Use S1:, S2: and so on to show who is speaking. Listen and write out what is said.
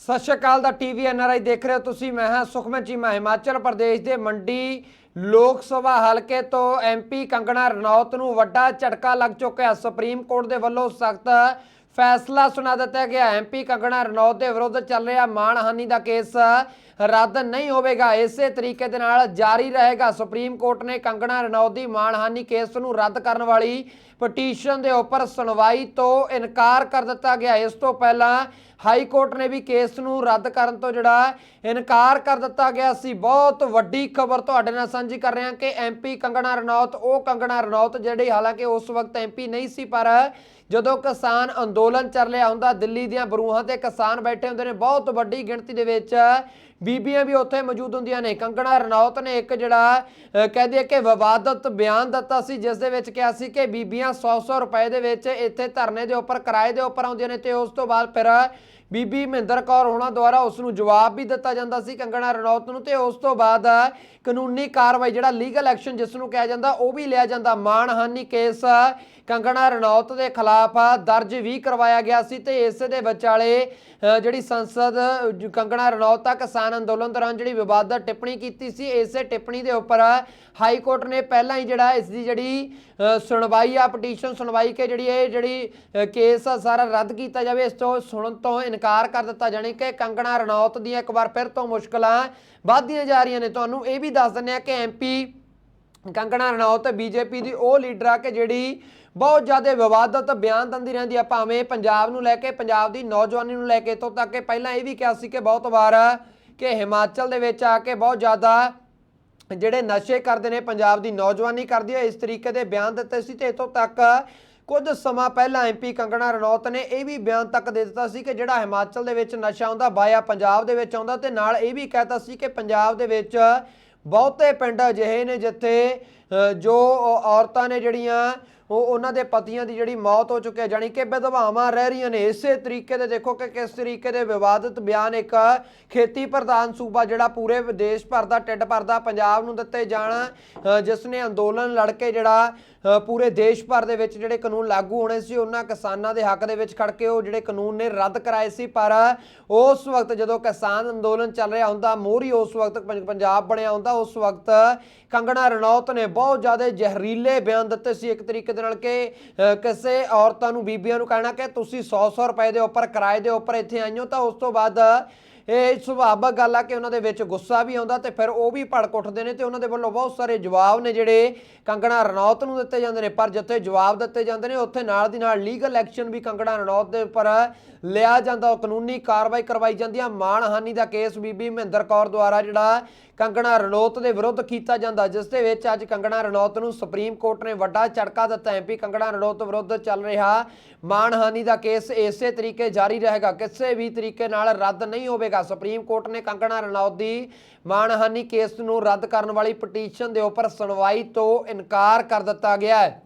S1: ਸਤਿ ਸ਼੍ਰੀ ਅਕਾਲ ਦਾ TV NRI ਦੇਖ ਰਹੇ ਹੋ ਤੁਸੀਂ। ਮੈਂ ਹਾਂ ਸੁਖਮਨ ਚੀਮਾ ਹਿਮਾਚਲ ਪ੍ਰਦੇਸ਼ ਦੇ ਮੰਡੀ ਲੋਕ ਸਭਾ ਹਲਕੇ ਤੋਂ ਐਮਪੀ ਕੰਗਣਾ ਰਣੌਤ ਨੂੰ ਵੱਡਾ ਝਟਕਾ ਲੱਗ ਚੁੱਕਿਆ। ਸੁਪਰੀਮ ਕੋਰਟ ਦੇ ਵੱਲੋਂ ਸਖਤ ਫੈਸਲਾ ਸੁਣਾ ਦਿੱਤਾ ਗਿਆ। ਐਮਪੀ ਕੰਗਣਾ ਰਣੌਤ ਦੇ ਵਿਰੁੱਧ ਚੱਲ ਰਿਹਾ ਮਾਣਹਾਨੀ ਦਾ ਕੇਸ ਰੱਦ ਨਹੀਂ ਹੋਵੇਗਾ। ਇਸੇ ਤਰੀਕੇ ਦੇ ਨਾਲ ਜਾਰੀ ਰਹੇਗਾ। ਸੁਪਰੀਮ ਕੋਰਟ ਨੇ ਕੰਗਣਾ ਰਣੌਤ ਦੀ ਮਾਣਹਾਨੀ ਕੇਸ ਨੂੰ ਰੱਦ ਕਰਨ ਵਾਲੀ ਪਟੀਸ਼ਨ ਦੇ ਉੱਪਰ ਸੁਣਵਾਈ ਤੋਂ ਇਨਕਾਰ ਕਰ ਦਿੱਤਾ ਗਿਆ। ਇਸ ਤੋਂ ਪਹਿਲਾਂ ਹਾਈ ਕੋਰਟ ਨੇ ਵੀ ਕੇਸ ਨੂੰ ਰੱਦ ਕਰਨ ਤੋਂ ਜਿਹੜਾ ਇਨਕਾਰ ਕਰ ਦਿੱਤਾ ਗਿਆ ਸੀ। ਬਹੁਤ ਵੱਡੀ ਖਬਰ ਤੁਹਾਡੇ ਨਾਲ ਸਾਂਝੀ ਕਰ ਰਹੇ ਹਾਂ ਕਿ ਐਮਪੀ ਕੰਗਣਾ ਰਣੌਤ ਉਹ ਕੰਗਣਾ ਰਣੌਤ ਜਿਹੜੀ ਹਾਲਾਂਕਿ ਉਸ ਵਕਤ ਐਮਪੀ ਨਹੀਂ ਸੀ ਪਰ ਜਦੋਂ ਕਿਸਾਨ ਅੰਦੋਲਨ ਚੱਲ ਰਿਹਾ ਹੁੰਦਾ ਦਿੱਲੀ ਦੀਆਂ ਬਰੂਹਾਂ ਤੇ ਕਿਸਾਨ ਬੈਠੇ ਹੁੰਦੇ ਨੇ ਬਹੁਤ ਵੱਡੀ ਗਿਣਤੀ ਦੇ ਵਿੱਚ ਬੀਬੀਆਂ ਵੀ ਉੱਥੇ ਮੌਜੂਦ ਹੁੰਦੀਆਂ ਨੇ। ਕੰਗਣਾ ਰਣੌਤ ਨੇ ਇੱਕ ਜਿਹੜਾ ਅਹ, ਕਹਿੰਦੇ ਕਿ ਵਿਵਾਦਤ ਬਿਆਨ ਦਿੱਤਾ ਸੀ ਜਿਸ ਦੇ ਵਿੱਚ ਕਿਹਾ ਸੀ ਕਿ ਬੀਬੀਆਂ 100-100 ਰੁਪਏ ਦੇ ਵਿੱਚ ਇੱਥੇ ਧਰਨੇ ਦੇ ਉੱਪਰ, ਕਿਰਾਏ ਦੇ ਉੱਪਰ ਆਉਂਦੀਆਂ ਨੇ ਤੇ ਉਸ ਤੋਂ ਬਾਅਦ ਫਿਰ ਬੀਬੀ ਮਹਿੰਦਰ ਕੌਰ ਹੋਣਾ ਦੁਆਰਾ ਉਸ ਨੂੰ ਜਵਾਬ ਵੀ ਦਿੱਤਾ ਜਾਂਦਾ ਸੀ ਕੰਗਣਾ ਰਣੌਤ ਨੂੰ ਤੇ ਉਸ ਤੋਂ ਬਾਅਦ ਕਾਨੂੰਨੀ ਕਾਰਵਾਈ ਜਿਹੜਾ ਲੀਗਲ ਐਕਸ਼ਨ ਜਿਸ ਨੂੰ ਕਿਹਾ ਜਾਂਦਾ, ਉਹ ਵੀ ਲਿਆ ਜਾਂਦਾ। ਮਾਣਹਾਨੀ ਕੇਸ ਕੰਗਣਾ ਰਣੌਤ ਦੇ ਖਿਲਾਫ ਦਰਜ ਵੀ ਕਰਵਾਇਆ ਗਿਆ ਸੀ ਤੇ ਇਸ ਦੇ ਵਿਚਾਲੇ ਜਿਹੜੀ ਸੰਸਦ ਕੰਗਣਾ ਰਣੌਤ ਦਾ ਕਿਸਾਨ ਅੰਦੋਲਨ ਦੌਰਾਨ ਜਿਹੜੀ ਵਿਵਾਦਤ ਟਿੱਪਣੀ ਕੀਤੀ ਸੀ, ਇਸੇ ਟਿੱਪਣੀ ਦੇ ਉੱਪਰ ਹਾਈ ਕੋਰਟ ਨੇ ਪਹਿਲਾਂ ਹੀ ਜਿਹੜਾ ਇਸ ਦੀ ਜਿਹੜੀ ਸੁਣਵਾਈ ਆ, ਪਟੀਸ਼ਨ ਸੁਣਵਾਈ ਕੇ ਜਿਹੜੀ ਇਹ ਜਿਹੜੀ ਕੇਸ ਆ ਸਾਰਾ ਰੱਦ ਕੀਤਾ ਜਾਵੇ, ਇਸ ਤੋਂ ਸੁਣਨ ਤੋਂ ਇਨਕਾਰ ਕਰ ਦਿੱਤਾ, ਜਾਣੀ ਕਿ ਕੰਗਣਾ ਰਣੌਤ ਦੀਆਂ ਇੱਕ ਵਾਰ ਫਿਰ ਤੋਂ ਮੁਸ਼ਕਲਾਂ ਵੱਧਦੀਆਂ ਜਾ ਰਹੀਆਂ ਨੇ। ਤੁਹਾਨੂੰ ਇਹ ਵੀ ਦੱਸ ਦਿੰਦੇ ਆ ਕਿ ਐਮਪੀ ਕੰਗਣਾ ਰਣੌਤ ਬੀਜੇਪੀ ਦੀ ਉਹ ਲੀਡਰ ਆ ਕਿ ਜਿਹੜੀ ਬਹੁਤ ਜ਼ਿਆਦਾ ਵਿਵਾਦਤ ਬਿਆਨ ਦਿੰਦੀ ਰਹਿੰਦੀ ਆ, ਭਾਵੇਂ ਪੰਜਾਬ ਨੂੰ ਲੈ ਕੇ, ਪੰਜਾਬ ਦੀ ਨੌਜਵਾਨੀ ਨੂੰ ਲੈ ਕੇ। ਤੋਂ ਤੱਕ ਕਿ ਪਹਿਲਾਂ ਇਹ ਵੀ ਕਿਹਾ ਸੀ ਕਿ ਬਹੁਤ ਵਾਰ ਕਿ ਹਿਮਾਚਲ ਦੇ ਵਿੱਚ ਆ ਕੇ ਬਹੁਤ ਜ਼ਿਆਦਾ ਜਿਹੜੇ ਨਸ਼ੇ ਕਰਦੇ ਨੇ, ਪੰਜਾਬ ਦੀ ਨੌਜਵਾਨੀ ਕਰਦੀ ਹੈ ਇਸ ਤਰੀਕੇ ਦੇ ਬਿਆਨ ਦਿੱਤੇ ਸੀ ਤੇ ਇਤੋਂ ਤੱਕ ਕੁਝ ਸਮਾਂ ਪਹਿਲਾਂ ਐਮਪੀ ਕੰਗਣਾ ਰਣੌਤ ਨੇ ਇਹ ਵੀ ਬਿਆਨ ਤੱਕ ਦੇ ਦਿੱਤਾ ਸੀ ਕਿ ਜਿਹੜਾ ਹਿਮਾਚਲ ਦੇ ਵਿੱਚ ਨਸ਼ਾ ਆਉਂਦਾ, ਬਾਇਆ ਪੰਜਾਬ ਦੇ ਵਿੱਚ ਆਉਂਦਾ ਤੇ ਨਾਲ ਇਹ ਵੀ ਕਹਿਤਾ ਸੀ ਕਿ ਪੰਜਾਬ ਦੇ ਵਿੱਚ ਬਹੁਤੇ ਪਿੰਡ ਅਜਿਹੇ ਨੇ ਜਿੱਥੇ ਜੋ ਔਰਤਾਂ ਨੇ ਜਿਹੜੀਆਂ, ਉਹ ਉਹਨਾਂ ਦੇ ਪਤੀਆਂ ਦੀ ਜਿਹੜੀ ਮੌਤ ਹੋ ਚੁੱਕੀ ਹੈ ਜਾਨੀ ਕਿ ਵਿਧਵਾਵਾਂ ਰਹਿ ਰਹੀਆਂ ਨੇ, ਇਸੇ ਤਰੀਕੇ ਦੇ ਦੇਖੋ ਕਿ ਕਿਸ ਤਰੀਕੇ ਦੇ ਵਿਵਾਦਿਤ ਬਿਆਨ ਇੱਕ ਖੇਤੀ ਪ੍ਰਧਾਨ ਸੂਬਾ ਜਿਹੜਾ ਪੂਰੇ ਦੇਸ਼ ਭਰ ਦਾ, ਢਿੱਡ ਭਰਦਾ ਪੰਜਾਬ ਨੂੰ ਦਿੱਤੇ ਜਾਣ ਜਿਸ ਨੇ ਅੰਦੋਲਨ ਲੜ ਕੇ ਜਿਹੜਾ ਪੂਰੇ ਦੇਸ਼ ਭਰ ਦੇ ਵਿੱਚ ਜਿਹੜੇ ਕਾਨੂੰਨ ਲਾਗੂ ਹੋਣੇ ਸੀ, ਉਹਨਾਂ ਕਿਸਾਨਾਂ ਦੇ ਹੱਕ ਦੇ ਵਿੱਚ ਖੜ ਕੇ ਉਹ ਜਿਹੜੇ ਕਾਨੂੰਨ ਨੇ ਰੱਦ ਕਰਾਏ ਸੀ, ਪਰ ਉਸ ਵਕਤ ਜਦੋਂ ਕਿਸਾਨ ਅੰਦੋਲਨ ਚੱਲ ਰਿਹਾ ਹੁੰਦਾ, ਮੋਹਰੀ ਉਸ ਵਕਤ ਪੰ- ਪੰਜਾਬ ਬਣਿਆ ਹੁੰਦਾ, ਉਸ ਵਕਤ ਕੰਗਣਾ ਰਣੌਤ ਨੇ ਬਹੁਤ ਜ਼ਿਆਦਾ ਜ਼ਹਿਰੀਲੇ ਬਿਆਨ ਦਿੱਤੇ ਸੀ ਇੱਕ ਤਰੀਕੇ ਦੇ ਨਾਲ ਕਿ ਕਿਸੇ ਔਰਤਾਂ ਨੂੰ ਬੀਬੀਆਂ ਨੂੰ ਕਹਿਣਾ ਕਿ ਤੁਸੀਂ 100-100 ਰੁਪਏ ਦੇ ਉੱਪਰ ਕਿਰਾਏ ਦੇ ਉੱਪਰ ਇੱਥੇ ਆਈਓ ਤਾਂ ਉਸ ਤੋਂ ਬਾਅਦ ਇਹ ਸੁਭਾਵਿਕ ਗੱਲ ਆ ਕਿ ਉਹਨਾਂ ਦੇ ਵਿੱਚ ਗੁੱਸਾ ਵੀ ਆਉਂਦਾ ਤੇ ਫਿਰ ਉਹ ਵੀ ਭੜਕ ਉੱਠਦੇ ਨੇ ਤੇ ਉਹਨਾਂ ਦੇ ਵੱਲੋਂ ਬਹੁਤ ਸਾਰੇ ਜਵਾਬ ਨੇ ਜਿਹੜੇ ਕੰਗਣਾ ਰਣੌਤ ਨੂੰ ਦਿੱਤੇ ਜਾਂਦੇ ਨੇ। ਪਰ ਜਿੱਥੇ ਜਵਾਬ ਦਿੱਤੇ ਜਾਂਦੇ ਨੇ, ਉੱਥੇ ਨਾਲ ਦੀ ਨਾਲ ਲੀਗਲ ਐਕਸ਼ਨ ਵੀ ਕੰਗਣਾ ਰਣੌਤ ਦੇ ਉੱਪਰ ਲਿਆ ਜਾਂਦਾ। ਕਾਨੂੰਨੀ ਕਾਰਵਾਈ ਕਰਵਾਈ ਜਾਂਦੀ ਆ। ਮਾਣਹਾਨੀ ਦਾ ਕੇਸ ਬੀਬੀ ਮਹਿੰਦਰ ਕੌਰ ਦੁਆਰਾ ਜਿਹੜਾ ਕੰਗਣਾ ਰਣੌਤ ਦੇ ਵਿਰੁੱਧ ਕੀਤਾ ਜਾਂਦਾ। ਜਿਸ ਦੇ ਵਿੱਚ ਅੱਜ ਕੰਗਣਾ ਰਣੌਤ ਨੂੰ ਸੁਪਰੀਮ ਕੋਰਟ ਨੇ ਵੱਡਾ ਝਟਕਾ ਦਿੱਤਾ। ਐਮਪੀ ਕੰਗਣਾ ਰਣੌਤ ਵਿਰੁੱਧ ਚੱਲ ਰਿਹਾ ਮਾਣਹਾਨੀ ਦਾ ਕੇਸ ਇਸੇ ਤਰੀਕੇ ਜਾਰੀ ਰਹੇਗਾ। ਕਿਸੇ ਵੀ ਤਰੀਕੇ ਨਾਲ ਰੱਦ ਨਹੀਂ ਹੋਵੇਗਾ। ਸੁਪਰੀਮ ਕੋਰਟ ਨੇ ਕੰਗਣਾ ਰਣੌਤ ਦੀ ਮਾਣਹਾਨੀ ਕੇਸ ਨੂੰ ਰੱਦ ਕਰਨ ਵਾਲੀ ਪਟੀਸ਼ਨ ਦੇ ਉੱਪਰ ਸੁਣਵਾਈ ਤੋਂ ਇਨਕਾਰ ਕਰ ਦਿੱਤਾ ਗਿਆ ਹੈ।